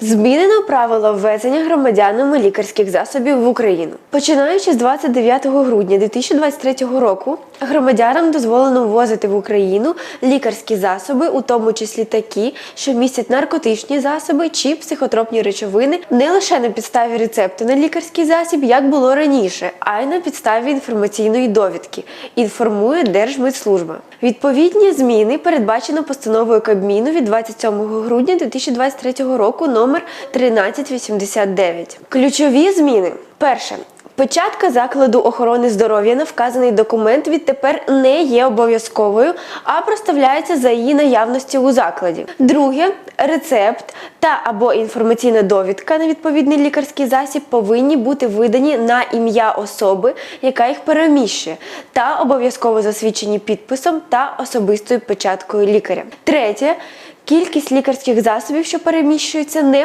Змінено правила ввезення громадянами лікарських засобів в Україну. Починаючи з 29 грудня 2023 року, громадянам дозволено ввозити в Україну лікарські засоби, у тому числі такі, що містять наркотичні засоби чи психотропні речовини, не лише на підставі рецепту на лікарський засіб, як було раніше, а й на підставі інформаційної довідки. Інформує Держмитслужба. Відповідні зміни передбачено постановою Кабміну від 27 грудня 2023 року номер 1389. Ключові зміни. Перше. Печатка закладу охорони здоров'я на вказаний документ відтепер не є обов'язковою, а проставляється за її наявності у закладі. Друге, рецепт та або інформаційна довідка на відповідний лікарський засіб повинні бути видані на ім'я особи, яка їх переміщує, та обов'язково засвідчені підписом та особистою печаткою лікаря. Третє, кількість лікарських засобів, що переміщуються, не